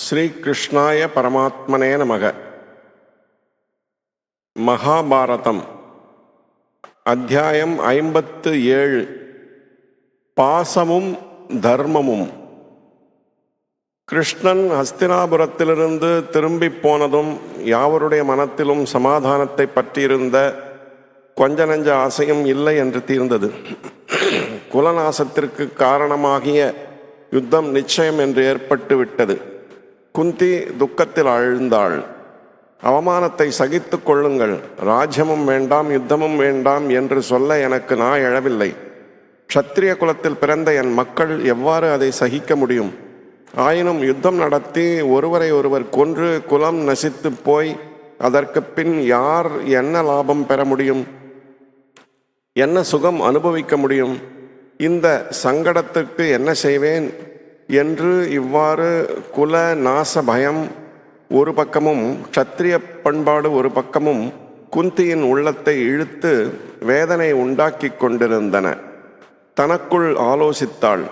ஸ்ரீகிருஷ்ணாய பரமாத்மனே நமக. மகாபாரதம். அத்தியாயம் ஐம்பத்து ஏழு. பாசமும் தர்மமும். கிருஷ்ணன் ஹஸ்தினாபுரத்திலிருந்து திரும்பி போனதும் யாவருடைய மனத்திலும் சமாதானத்தை பற்றியிருந்த கொஞ்ச நஞ்ச ஆசையும் இல்லை என்று தீர்ந்தது. குலநாசத்திற்கு காரணமாகிய யுத்தம் நிச்சயம் என்று ஏற்பட்டு விட்டது குந்தி துக்கத்தில் அழுந்தாள் அவமானத்தை சகித்து கொள்ளுங்கள் ராஜ்யமும் வேண்டாம் யுத்தமும் வேண்டாம் என்று சொல்ல எனக்கு நான் எழவில்லை க்ஷத்திரிய குலத்தில் பிறந்த என் மக்கள் எவ்வாறு அதை சகிக்க முடியும் ஆயினும் யுத்தம் நடத்தி ஒருவரை ஒருவர் கொன்று குலம் நசித்து போய் அதற்கு பின் யார் என்ன லாபம் பெற முடியும் என்ன சுகம் அனுபவிக்க முடியும் இந்த சங்கடத்துக்கு என்ன செய்வேன் என்று இவ்வாறு குல நாச பயம் ஒரு பக்கமும் க்ஷத்திரிய பண்பாடு ஒரு பக்கமும் குந்தியின் உள்ளத்தை இழுத்து வேதனை உண்டாக்கி கொண்டிருந்தன. தனக்குள் ஆலோசித்தாள்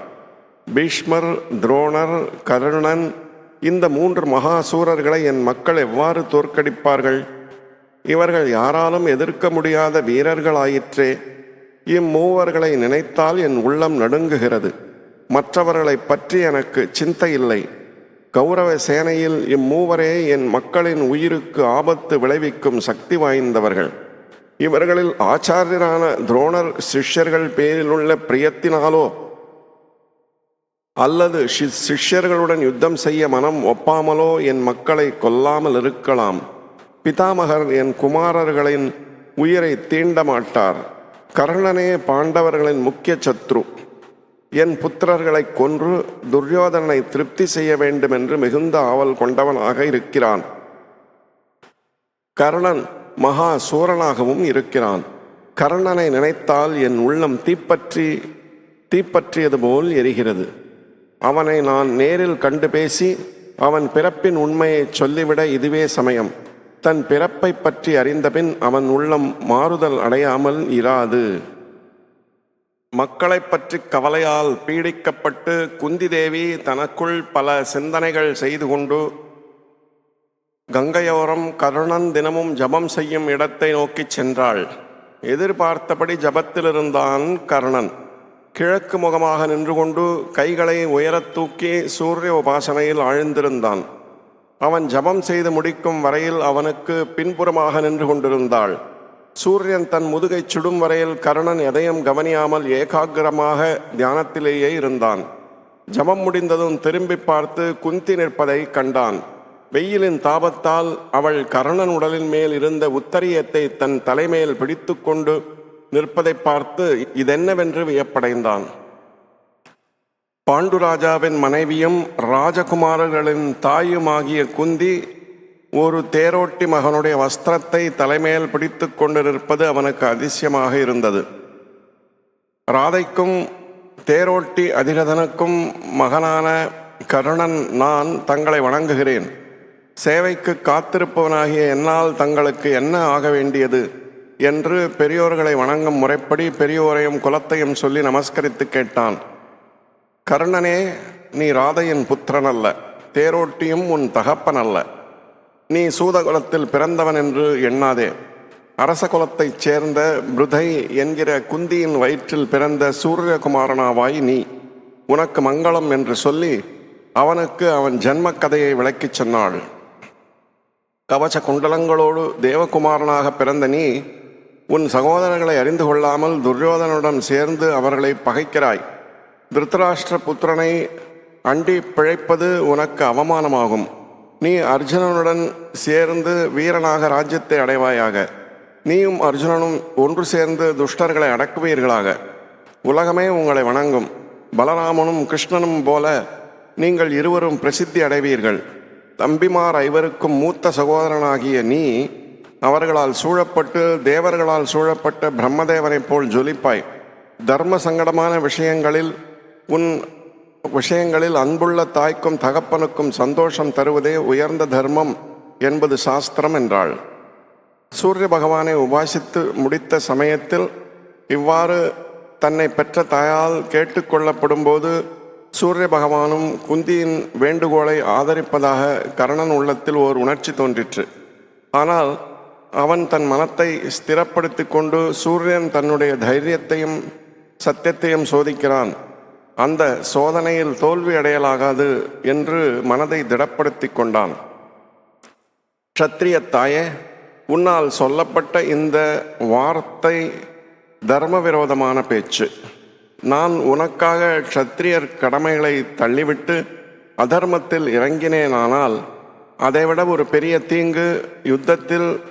பீஷ்மர் துரோணர் கருணன் இந்த மூன்று மகாசூரர்களை என் மக்கள் எவ்வாறு தோற்கடிப்பார்கள்? இவர்கள் யாராலும் எதிர்க்க முடியாத வீரர்களாயிற்றே. இம்மூவர்களை நினைத்தால் என் உள்ளம் நடுங்குகிறது. மற்றவர்களை பற்றி எனக்கு சிந்தை இல்லை. கௌரவ சேனையில் இம்மூவரே என் மக்களின் உயிருக்கு ஆபத்து விளைவிக்கும் சக்தி வாய்ந்தவர்கள். இவர்களில் ஆச்சாரியரான துரோணர் சிஷ்யர்கள் பேரிலுள்ள பிரியத்தினாலோ அல்லது ஷி- சிஷ்யர்களுடன் யுத்தம் செய்ய மனம் ஒப்பாமலோ என் மக்களை கொல்லாமல் இருக்கலாம். பிதாமகர் என் குமாரர்களின் உயிரை தீண்ட மாட்டார். கர்ணனே பாண்டவர்களின் முக்கிய சத்ரு. என் புத்திரர்களை கொன்று துரியோதனை திருப்தி செய்ய வேண்டும் என்று மிகுந்த ஆவல் கொண்டவனாக இருக்கிறான். கர்ணன் மகா சூரனாகவும் இருக்கிறான். கர்ணனை நினைத்தால் என் உள்ளம் தீப்பற்றி தீப்பற்றியது போல் எரிகிறது. அவனை நான் நேரில் கண்டு பேசி அவன் பிறப்பின் உண்மையை சொல்லிவிட இதுவே சமயம். தன் பிறப்பை பற்றி அறிந்தபின் அவன் உள்ளம் மாறுதல் அடையாமல் இராது. மக்களைப் பற்றி கவலையால் பீடிக்கப்பட்டு குந்தி தேவி தனக்குள் பல சிந்தனைகள் செய்து கொண்டு கங்கையோரம் கருணன் தினமும் ஜபம் செய்யும் இடத்தை நோக்கிச் சென்றாள். எதிர்பார்த்தபடி ஜபத்திலிருந்தான் கர்ணன். கிழக்கு முகமாக நின்று கொண்டு கைகளை உயரத் தூக்கி சூரிய உபாசனையில் ஆழ்ந்திருந்தான். அவன் ஜபம் செய்து முடிக்கும் வரையில் அவனுக்கு பின்புறமாக நின்று கொண்டிருந்தாள். சூரியன் தன் முதுகைச் சுடும் வரையில் கர்ணன் எதையும் கவனியாமல் ஏகாகிரமாக தியானத்திலேயே இருந்தான். ஜபம் முடிந்ததும் திரும்பி பார்த்து குந்தி நிற்பதை கண்டான். வெயிலின் தாபத்தால் அவள் கர்ணன் உடலின் மேல் இருந்த உத்தரியத்தை தன் தலைமேல் பிடித்துக்கொண்டு நிற்பதை பார்த்து இதென்னவென்று வியப்படைந்தான். பாண்டுராஜாவின் மனைவியும் ராஜகுமாரர்களின் தாயுமாகிய குந்தி ஒரு தேரோட்டி மகனுடைய வஸ்திரத்தை தலைமையில் பிடித்து கொண்டிருப்பது அவனுக்கு அதிசயமாக இருந்தது. ராதைக்கும் தேரோட்டி அதிரதனுக்கும் மகனான கருணன் நான் தங்களை வணங்குகிறேன். சேவைக்கு காத்திருப்பவனாகிய என்னால் தங்களுக்கு என்ன ஆக வேண்டியது? என்று பெரியோர்களை வணங்கும் முறைப்படி பெரியோரையும் குலத்தையும் சொல்லி நமஸ்கரித்து கேட்டான். கர்ணனே நீ ராதையின் புத்திரன் அல்ல தேரோட்டியும் உன் தகப்பன் அல்ல நீ சூதகுலத்தில் பிறந்தவன் என்று எண்ணாதே. அரச குலத்தைச் சேர்ந்த பிருதை என்கிற குந்தியின் வயிற்றில் பிறந்த சூரியகுமாரனாவாய் நீ. உனக்கு மங்களம் என்று சொல்லி அவனுக்கு அவன் ஜன்மக் கதையை விளக்கிச் சொன்னாள். கவச குண்டலங்களோடு தேவகுமாரனாக பிறந்த நீ உன் சகோதரர்களை அறிந்து கொள்ளாமல் துரியோதனுடன் சேர்ந்து அவர்களை பகைக்கிறாய். திருத்தராஷ்டிர புத்திரனை அண்டி பிழைப்பது உனக்கு அவமானமாகும். நீ அர்ஜுனனுடன் சேர்ந்து வீரனாக ராஜ்யத்தை அடைவாயாக. நீயும் அர்ஜுனனும் ஒன்று சேர்ந்து துஷ்டர்களை அடக்குவீர்களாக. உலகமே உங்களை வணங்கும். பலராமனும் கிருஷ்ணனும் போல நீங்கள் இருவரும் பிரசித்தி அடைவீர்கள். தம்பிமார் ஐவருக்கும் மூத்த சகோதரனாகிய நீ அவர்களால் சூழப்பட்டு தேவர்களால் சூழப்பட்ட பிரம்மதேவனைப் போல் ஜொலிப்பாய். தர்ம சங்கடமான விஷயங்களில் உன் விஷயங்களில் அன்புள்ள தாய்க்கும் தகப்பனுக்கும் சந்தோஷம் தருவதே உயர்ந்த தர்மம் என்பது சாஸ்திரம் என்றாள். சூரிய பகவானை உபாசித்து முடித்த சமயத்தில் இவ்வாறு தன்னை பெற்ற தாயால் கேட்டுக்கொள்ளப்படும்போது சூரிய பகவானும் குந்தியின் வேண்டுகோளை ஆதரிப்பதாக கர்ணன் உள்ளத்தில் ஓர் உணர்ச்சி தோன்றிற்று. ஆனால் அவன் தன் மனத்தை ஸ்திரப்படுத்தி கொண்டு சூரியன் தன்னுடைய தைரியத்தையும் சத்தியத்தையும் சோதிக்கிறான். அந்த சோதனையில் தோல்வி அடையலாகாது என்று மனதை திடப்படுத்தி கொண்டான். க்ஷத்ரிய தாயே உன்னால் சொல்லப்பட்ட இந்த வார்த்தை தர்ம விரோதமான பேச்சு. நான் உனக்காக க்ஷத்ரியர் கடமைகளை தள்ளிவிட்டு அதர்மத்தில் இறங்கினேனானால் அதைவிட ஒரு பெரிய தீங்கு யுத்தத்தில்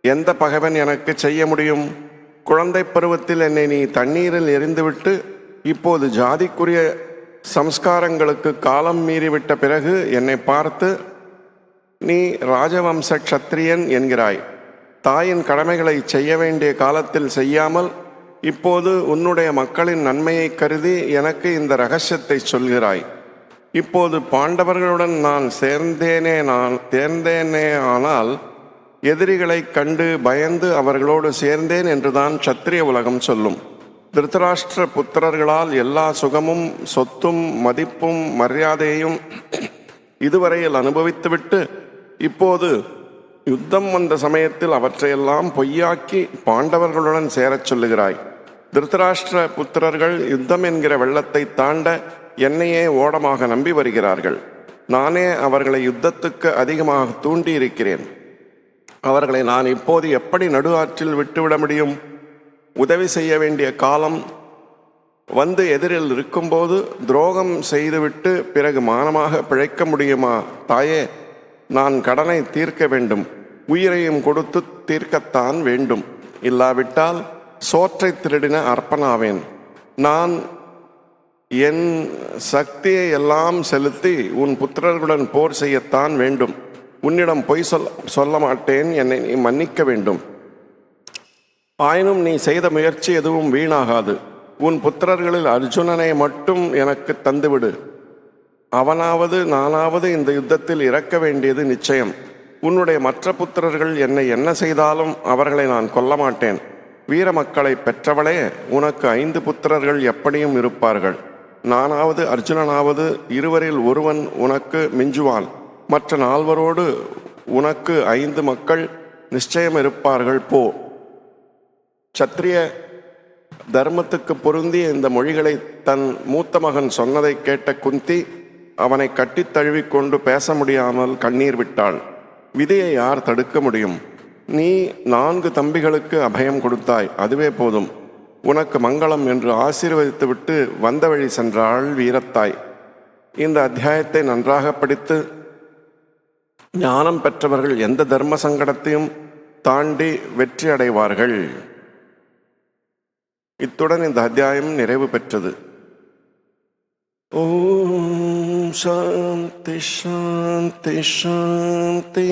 எந்த பகைவன் எனக்கு செய்ய முடியும்? குழந்தை பருவத்தில் என்னை நீ தண்ணீரில் எரிந்துவிட்டு இப்போது ஜாதிக்குரிய சம்ஸ்காரங்களுக்கு காலம் மீறிவிட்ட பிறகு என்னை பார்த்து நீ ராஜவம்ச க்ஷத்திரியன் என்கிறாய். தாயின் கடமைகளை செய்ய வேண்டிய காலத்தில் செய்யாமல் இப்போது உன்னுடைய மக்களின் நன்மையை கருதி எனக்கு இந்த ரகசியத்தை சொல்கிறாய். இப்போது பாண்டவர்களுடன் நான் சேர்ந்தேனே நான் சேர்ந்தேனே ஆனால் எதிரிகளை கண்டு பயந்து அவர்களோடு சேர்ந்தேன் என்றுதான் சத்திரிய உலகம் சொல்லும். திருதராஷ்டிர புத்திரர்களால் எல்லா சுகமும் சொத்தும் மதிப்பும் மரியாதையும் இதுவரையில் அனுபவித்துவிட்டு இப்போது யுத்தம் வந்த சமயத்தில் அவற்றையெல்லாம் பொய்யாக்கி பாண்டவர்களுடன் சேரச் சொல்லுகிறாய். திருத்தராஷ்டிர புத்திரர்கள் யுத்தம் என்கிற வெள்ளத்தை தாண்ட என்னையே ஓடமாக நம்பி வருகிறார்கள். நானே அவர்களை யுத்தத்துக்கு அதிகமாக தூண்டியிருக்கிறேன். அவர்களை நான் இப்போது எப்படி நடு ஆற்றில் விட்டுவிட முடியும்? உதவி செய்ய வேண்டிய காலம் வந்து எதிரில் இருக்கும்போது துரோகம் செய்துவிட்டு பிறகு மானமாக பிழைக்க முடியுமா? தாயே நான் கடனை தீர்க்க வேண்டும். உயிரையும் கொடுத்து தீர்க்கத்தான் வேண்டும். இல்லாவிட்டால் சோற்றை திருடின அர்ப்பனாவேன். நான் என் சக்தியை எல்லாம் செலுத்தி உன் புத்திரர்களுடன் போர் செய்யத்தான் வேண்டும். உன்னிடம் பொய் சொல் சொல்ல மாட்டேன். என்னை நீ மன்னிக்க வேண்டும். ஆயினும் நீ செய்த முயற்சி எதுவும் வீணாகாது. உன் புத்திரர்களில் அர்ஜுனனை மட்டும் எனக்கு தந்துவிடு. அவனாவது நானாவது இந்த யுத்தத்தில் இறக்க வேண்டியது நிச்சயம். உன்னுடைய மற்ற புத்திரர்கள் என்னை என்ன செய்தாலும் அவர்களை நான் கொல்ல மாட்டேன் வீர மக்களை பெற்றவளே உனக்கு ஐந்து புத்திரர்கள் எப்படியும் இருப்பார்கள். நானாவது அர்ஜுனனாவது இருவரில் ஒருவன் உனக்கு மிஞ்சுவான். மற்ற நால்வரோடு உனக்கு ஐந்து மக்கள் நிச்சயம் இருப்பார்கள் போ. சத்திரிய தர்மத்துக்கு பொருந்திய இந்த மொழிகளை தன் மூத்த மகன் சொன்னதை கேட்ட குந்தி அவனை கட்டித் தழுவிக்கொண்டு பேச முடியாமல் கண்ணீர் விட்டாள். விதியை யார் தடுக்க முடியும்? நீ நான்கு தம்பிகளுக்கு அபயம் கொடுத்தாய். அதுவே போதும். உனக்கு மங்களம் என்று ஆசீர்வதித்துவிட்டு வந்த வழி சென்றாள் வீரத்தாய். இந்த அத்தியாயத்தை நன்றாக படித்து ஞானம் பெற்றவர்கள் எந்த தர்ம சங்கடத்தையும் தாண்டி வெற்றி அடைவார்கள். இத்துடன் இந்த அத்தியாயம் நிறைவு பெற்றது. ஓம் சாந்தி சாந்தி சாந்தி.